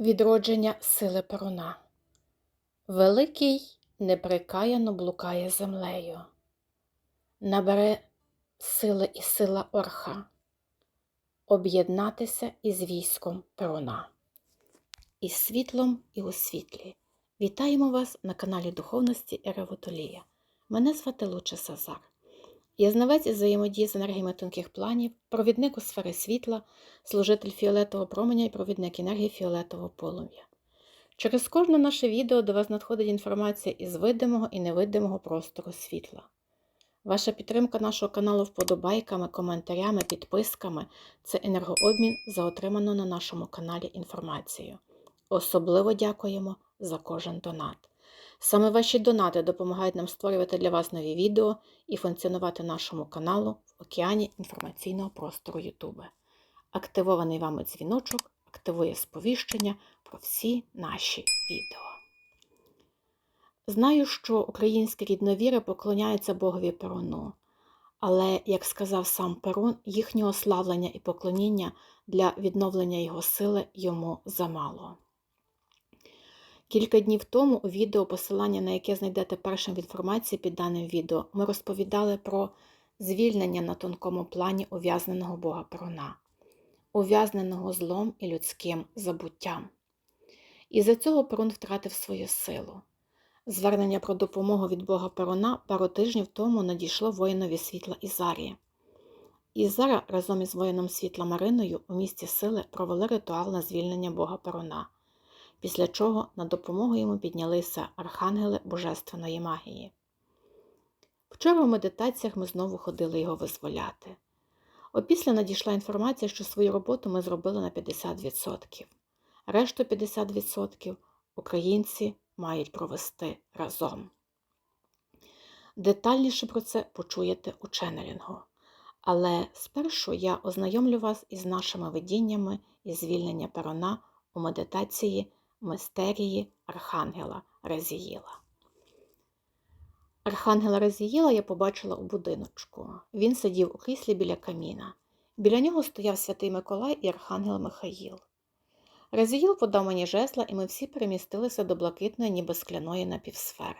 Відродження сили перуна. Великий неприкаяно блукає землею. Набере сили і сила орха, об'єднатися із військом перуна. Із світлом і у світлі. Вітаємо вас на каналі Духовності Еревотолія. Мене звати Луча Сазар. Я знавець із взаємодії з енергіями тонких планів, провідник у сфери світла, служитель фіолетового променя і провідник енергії фіолетового полум'я. Через кожне наше відео до вас надходить інформація із видимого і невидимого простору світла. Ваша підтримка нашого каналу вподобайками, коментарями, підписками це енергообмін за отриману на нашому каналі інформацію. Особливо дякуємо за кожен донат. Саме ваші донати допомагають нам створювати для вас нові відео і функціонувати нашому каналу в океані інформаційного простору YouTube. Активований вами дзвіночок активує сповіщення про всі наші відео. Знаю, що українські рідновіри поклоняються Богові Перуну, але, як сказав сам Перун, їхнього славлення і поклоніння для відновлення його сили йому замало. Кілька днів тому у відео, посилання на яке знайдете першим в інформації під даним відео, ми розповідали про звільнення на тонкому плані ув'язненого Бога Перуна, ув'язненого злом і людським забуттям. І за цього Перун втратив свою силу. Звернення про допомогу від Бога Перуна пару тижнів тому надійшло воїнові світла Ізарії. Ізара разом із воїном світла Мариною у місті сили провели ритуал на звільнення Бога Перуна після чого на допомогу йому піднялися архангели Божественної магії. Вчора в медитаціях ми знову ходили його визволяти. Опісля надійшла інформація, що свою роботу ми зробили на 50%. Решту 50% українці мають провести разом. Детальніше про це почуєте у ченнелінгу. Але спершу я ознайомлю вас із нашими видіннями і звільнення перона у медитації мистерії Архангела Резіїла. Архангела Резіїла я побачила у будиночку. Він сидів у кріслі біля каміна. Біля нього стояв святий Миколай і Архангел Михаїл. Резіїл подав мені жезла, і ми всі перемістилися до блакитної, ніби скляної напівсфери.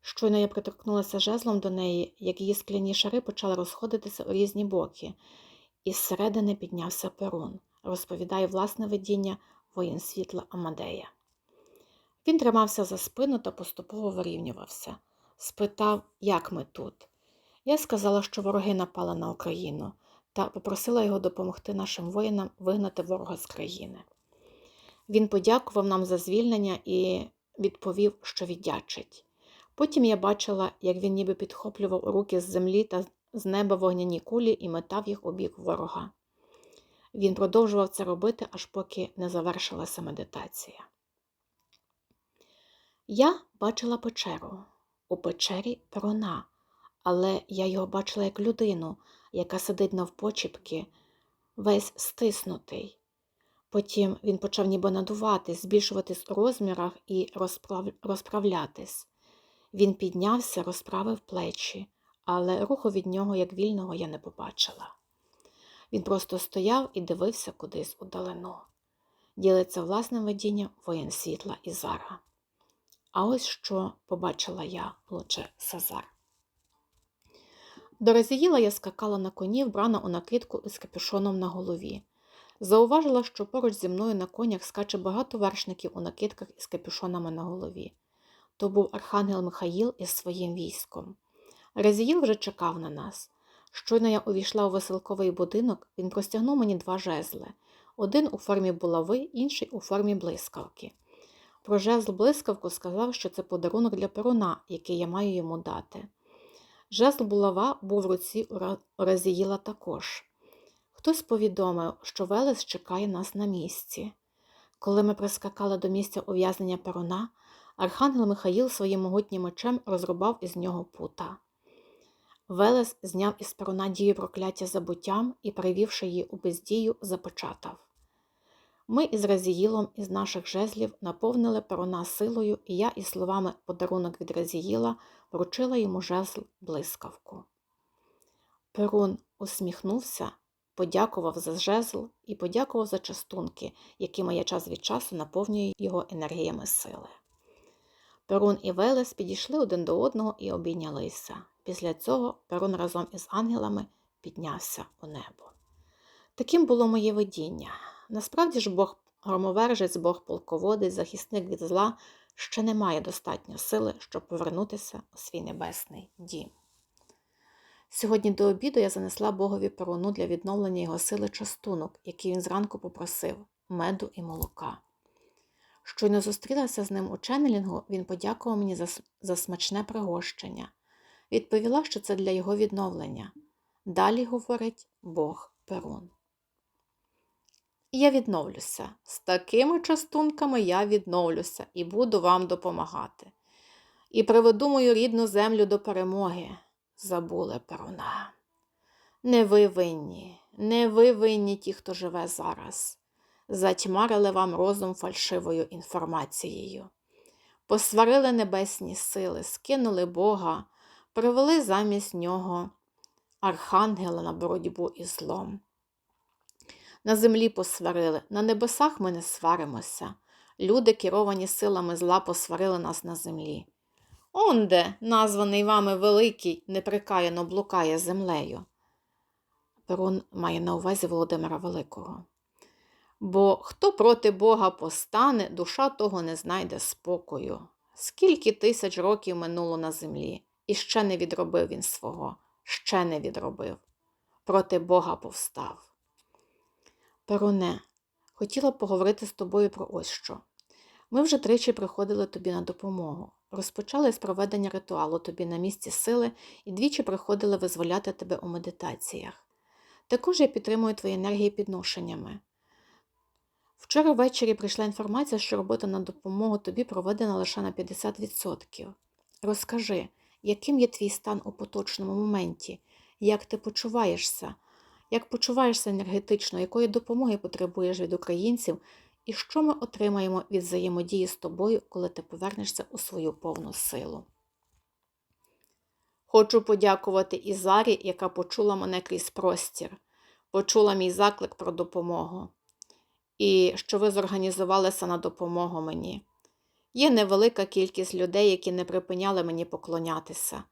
Щойно я приторкнулася жезлом до неї, як її скляні шари почали розходитися у різні боки, і зсередини піднявся перун, розповідає власне видіння воїн світла Амадея. Він тримався за спину та поступово вирівнювався. Спитав, як ми тут. Я сказала, що вороги напали на Україну, та попросила його допомогти нашим воїнам вигнати ворога з країни. Він подякував нам за звільнення і відповів, що віддячить. Потім я бачила, як він ніби підхоплював руки з землі та з неба вогняні кулі і метав їх у бік ворога. Він продовжував це робити, аж поки не завершилася медитація. Я бачила печеру. У печері перона, але я його бачила як людину, яка сидить навпочіпки, весь стиснутий. Потім він почав ніби надуватись, збільшуватись у розмірах і розправ... розправлятись. Він піднявся, розправив плечі, але руху від нього, як вільного, я не побачила. Він просто стояв і дивився кудись удалину. Ділиться власним видінням воєн світла і зара. А ось що побачила я, луче Сазар. До Резіїла я скакала на коні, вбрана у накидку із капюшоном на голові. Зауважила, що поруч зі мною на конях скаче багато вершників у накидках із капюшонами на голові. То був архангел Михаїл із своїм військом. Резіїл вже чекав на нас. Щойно я увійшла у веселковий будинок, він простягнув мені два жезли один у формі булави, інший у формі блискавки. Про жезл блискавку сказав, що це подарунок для перуна, який я маю йому дати. Жезл булава був в руці у Разіїла також. Хтось повідомив, що Велес чекає нас на місці. Коли ми прискакали до місця ув'язнення перуна, архангел Михаїл своїм могутнім мечем розрубав із нього пута. Велес зняв із перуна дію прокляття забуттям і, перевівши її у бездію, запечатав. Ми із Разіїлом із наших жезлів наповнили перуна силою, і я із словами подарунок від Разіїла вручила йому жезл блискавку. Перун усміхнувся подякував за жезл і подякував за частунки, якими я час від часу наповнюю його енергіями сили. Перун і Велес підійшли один до одного і обійнялися. Після цього Перун разом із ангелами піднявся у небо. Таким було моє видіння. Насправді ж Бог громовержець, Бог полководець, захисник від зла ще не має достатньо сили, щоб повернутися у свій небесний дім. Сьогодні до обіду я занесла Богові перуну для відновлення його сили частунок, який він зранку попросив меду і молока. Щойно зустрілася з ним у ченнелінгу, він подякував мені за, за смачне пригощення. Відповіла, що це для його відновлення. Далі говорить Бог Перун. Я відновлюся. З такими частунками я відновлюся і буду вам допомагати. І приведу мою рідну землю до перемоги. Забули Перуна. Не ви винні, не ви винні ті, хто живе зараз. Затьмарили вам розум фальшивою інформацією. Посварили небесні сили, скинули Бога, привели замість нього архангела на боротьбу із злом. На землі посварили, на небесах ми не сваримося. Люди, керовані силами зла, посварили нас на землі. Онде, названий вами Великий, неприкаяно блукає землею. Перун має на увазі Володимира Великого. Бо хто проти Бога постане, душа того не знайде спокою. Скільки тисяч років минуло на землі, і ще не відробив він свого, ще не відробив. Проти Бога повстав. Перуне, хотіла поговорити з тобою про ось що. Ми вже тричі приходили тобі на допомогу. Розпочали з проведення ритуалу тобі на місці сили і двічі приходили визволяти тебе у медитаціях. Також я підтримую твої енергії підношеннями. Вчора ввечері прийшла інформація, що робота на допомогу тобі проведена лише на 50%. Розкажи, яким є твій стан у поточному моменті, як ти почуваєшся, як почуваєшся енергетично, якої допомоги потребуєш від українців, і що ми отримаємо від взаємодії з тобою, коли ти повернешся у свою повну силу. Хочу подякувати Ізарі, яка почула мене крізь простір, почула мій заклик про допомогу. І що ви зорганізувалися на допомогу мені. Є невелика кількість людей, які не припиняли мені поклонятися,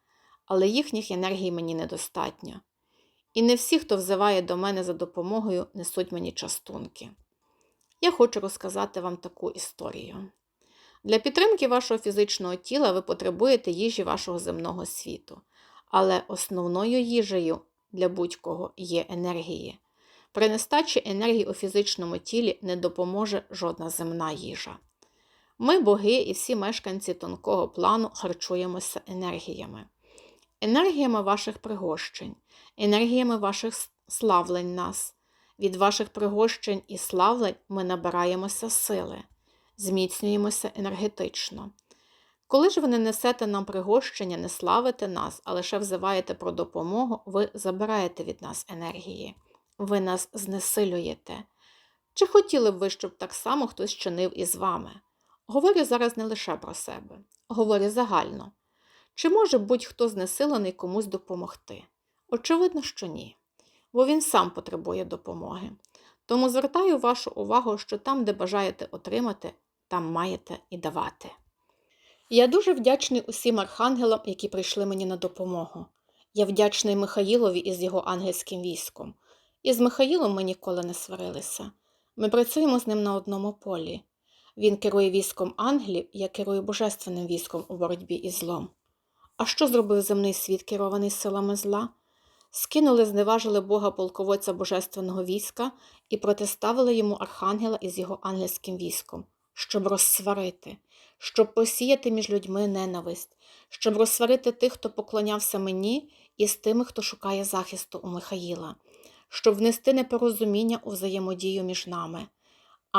але їхніх енергій мені недостатньо. І не всі, хто взиває до мене за допомогою, несуть мені частунки. Я хочу розказати вам таку історію. Для підтримки вашого фізичного тіла ви потребуєте їжі вашого земного світу, але основною їжею для будь-кого є енергії. При нестачі енергії у фізичному тілі не допоможе жодна земна їжа. Ми, боги і всі мешканці тонкого плану харчуємося енергіями, енергіями ваших пригощень, енергіями ваших славлень нас. Від ваших пригощень і славлень ми набираємося сили, зміцнюємося енергетично. Коли ж ви не несете нам пригощення, не славите нас, а лише взиваєте про допомогу, ви забираєте від нас енергії, ви нас знесилюєте. Чи хотіли б ви, щоб так само хтось чинив із вами? Говорю зараз не лише про себе, говорю загально. Чи може будь-хто знесилений комусь допомогти? Очевидно, що ні бо він сам потребує допомоги. Тому звертаю вашу увагу, що там, де бажаєте отримати, там маєте і давати. Я дуже вдячний усім архангелам, які прийшли мені на допомогу. Я вдячний Михаїлові із його ангельським військом. І з Михаїлом ми ніколи не сварилися. Ми працюємо з ним на одному полі. Він керує військом ангелів, я керую божественним військом у боротьбі із злом. А що зробив земний світ, керований силами зла? скинули, зневажили Бога полководця божественного війська і протиставили йому архангела із його ангельським військом, щоб розсварити, щоб посіяти між людьми ненависть, щоб розсварити тих, хто поклонявся мені, і з тими, хто шукає захисту у Михаїла, щоб внести непорозуміння у взаємодію між нами.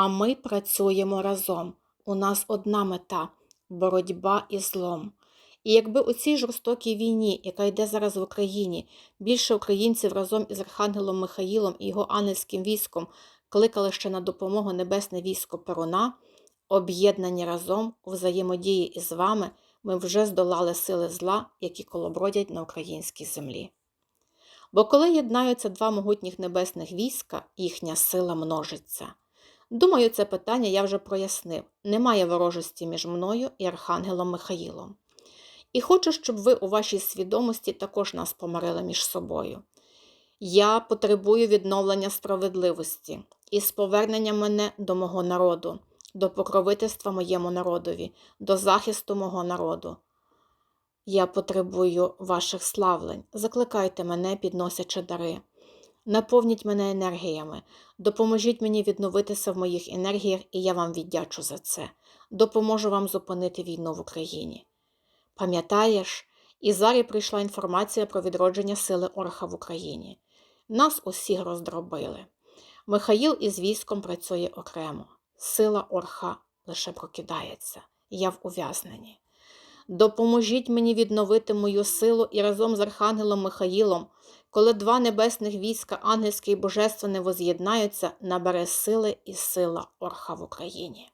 А ми працюємо разом. У нас одна мета боротьба із злом. І якби у цій жорстокій війні, яка йде зараз в Україні, більше українців разом із Архангелом Михаїлом і його ангельським військом кликали ще на допомогу небесне військо Перуна, об'єднані разом у взаємодії із вами, ми вже здолали сили зла, які колобродять на українській землі. Бо коли єднаються два могутніх небесних війська, їхня сила множиться. Думаю, це питання я вже прояснив. Немає ворожості між мною і Архангелом Михаїлом. І хочу, щоб ви у вашій свідомості також нас помирили між собою. Я потребую відновлення справедливості і з повернення мене до мого народу, до покровительства моєму народові, до захисту мого народу. Я потребую ваших славлень. Закликайте мене, підносячи дари. Наповніть мене енергіями, допоможіть мені відновитися в моїх енергіях, і я вам віддячу за це. Допоможу вам зупинити війну в Україні. Пам'ятаєш, і зараз прийшла інформація про відродження сили Орха в Україні. Нас усіх роздробили. Михаїл із військом працює окремо. Сила Орха лише прокидається. Я в ув'язненні. Допоможіть мені відновити мою силу і разом з Архангелом Михаїлом, коли два небесних війська, ангельське і божественне воз'єднаються, набере сили і сила Орха в Україні.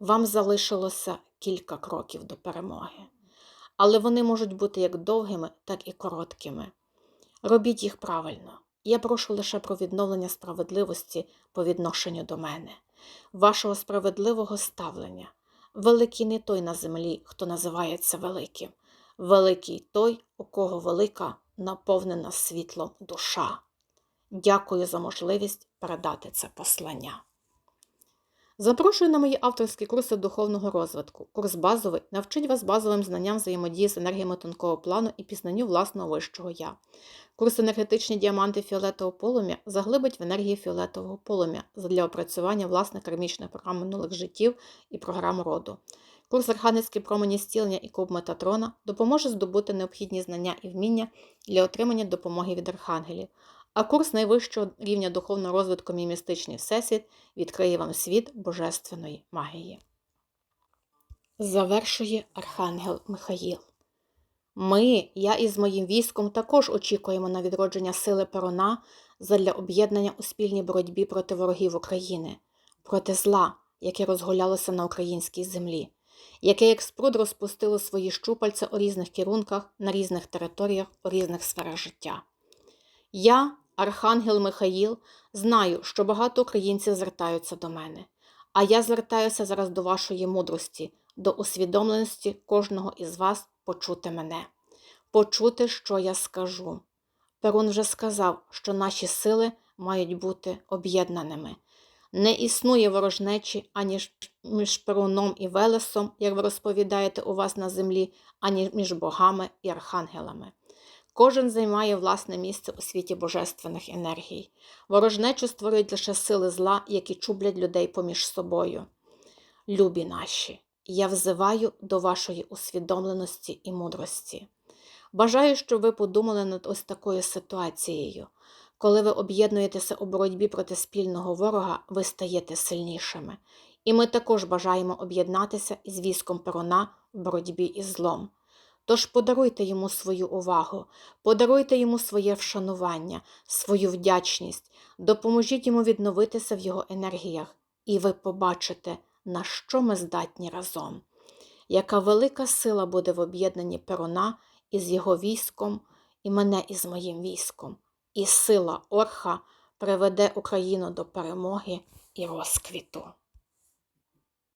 Вам залишилося кілька кроків до перемоги, але вони можуть бути як довгими, так і короткими. Робіть їх правильно. Я прошу лише про відновлення справедливості по відношенню до мене, вашого справедливого ставлення. Великий не той на землі, хто називається великим. Великий той, у кого велика наповнена світлом душа. Дякую за можливість передати це послання. Запрошую на мої авторські курси духовного розвитку. Курс базовий навчить вас базовим знанням взаємодії з енергіями тонкого плану і пізнанню власного вищого я. Курс енергетичні діаманти фіолетового полум'я заглибить в енергії фіолетового полум'я для опрацювання власних кармічних програм минулих життів і програм роду. Курс Архангельські промені зцілення і куб Метатрона допоможе здобути необхідні знання і вміння для отримання допомоги від архангелів. А курс найвищого рівня духовного розвитку «Мій містичний всесвіт відкриє вам світ божественної магії. Завершує Архангел Михаїл. Ми, я із моїм військом, також очікуємо на відродження сили перона задля об'єднання у спільній боротьбі проти ворогів України, проти зла, яке розгулялося на українській землі, яке як спруд розпустило свої щупальця у різних керунках, на різних територіях, у різних сферах життя. Я, Архангел Михаїл, знаю, що багато українців звертаються до мене, а я звертаюся зараз до вашої мудрості, до усвідомленості кожного із вас почути мене, почути, що я скажу. Перун вже сказав, що наші сили мають бути об'єднаними. Не існує ворожнечі ані між Перуном і Велесом, як ви розповідаєте у вас на землі, ані між богами і архангелами. Кожен займає власне місце у світі божественних енергій. Ворожнечу створюють лише сили зла, які чублять людей поміж собою. Любі наші, я взиваю до вашої усвідомленості і мудрості. Бажаю, щоб ви подумали над ось такою ситуацією. Коли ви об'єднуєтеся у боротьбі проти спільного ворога, ви стаєте сильнішими. І ми також бажаємо об'єднатися із військом Перуна в боротьбі із злом. Тож подаруйте йому свою увагу, подаруйте йому своє вшанування, свою вдячність, допоможіть йому відновитися в його енергіях, і ви побачите, на що ми здатні разом. Яка велика сила буде в об'єднанні Перуна із його військом і мене із моїм військом, і сила Орха приведе Україну до перемоги і розквіту.